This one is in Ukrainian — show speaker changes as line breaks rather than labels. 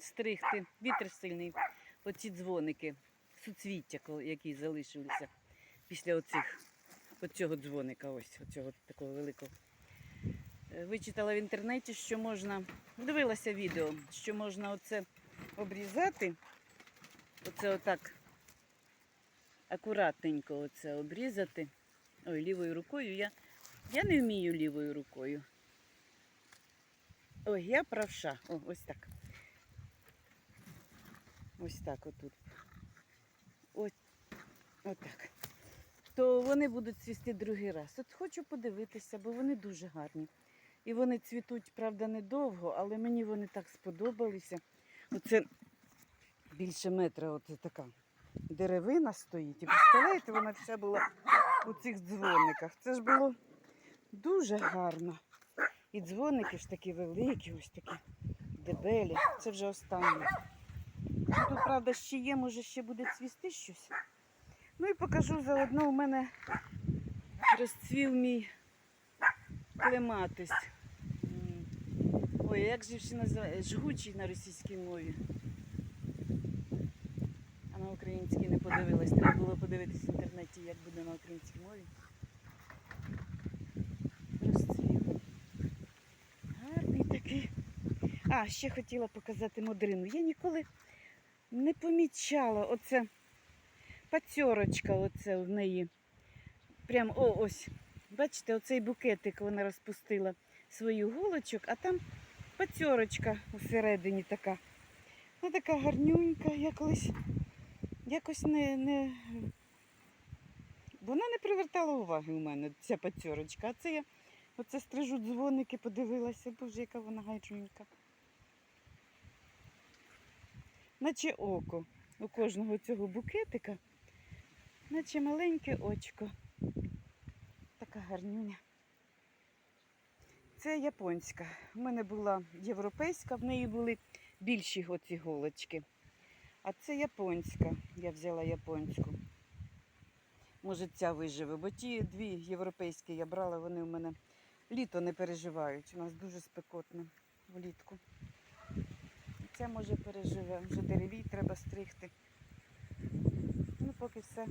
стригти. Вітер сильний. Оці дзвоники, суцвіття, які залишилися після оцих, оцього дзвоника, ось оцього такого великого. Е, Вичитала в інтернеті, що можна, дивилася відео, що можна оце обрізати. Оце отак акуратненько оце обрізати. Ой, лівою рукою. Я, я не вмію лівою рукою. Ой, я правша. О, ось так. Ось так отут. Ось отак. То вони будуть цвісти другий раз. От хочу подивитися, бо вони дуже гарні. І вони цвітуть, правда, недовго, але мені вони так сподобалися. Оце більше метра, оце така деревина стоїть. І представляєте, вона вся була у цих дзвониках. Це ж було дуже гарно. І дзвоники ж такі великі, ось такі дебелі. Це вже останнє. Ну, Тут, правда, ще є, може, ще буде цвісти щось. Ну і покажу заодно у мене розцвів мій клематис. Ой, як же ще називає? Жгучий на російській мові. А на українській не подивилась. Треба було подивитись в інтернеті, як буде на українській мові. Розцвів. Гарний такий. А, ще хотіла показати модрину. Я ніколи не помічала оце пацьорочка оце в неї. Прям о, ось. Бачите, оцей букетик вона розпустила свою голочок, а там пацьорочка усередині така. Вона така гарнюнька, я колись якось не, не. Вона не привертала уваги у мене, ця пацьорочка. А це я оце стрижу дзвоники, подивилася, боже, яка вона гарнюнька. Наче око у кожного цього букетика, наче маленьке очко. Така гарнюня. Це японська. У мене була європейська, в неї були більші оці голочки. А це японська. Я взяла японську. Може, ця виживе, бо ті дві європейські я брала, вони в мене літо не переживають. У нас дуже спекотно влітку. Ця може переживе. Вже деревій треба стригти. Ну, поки все.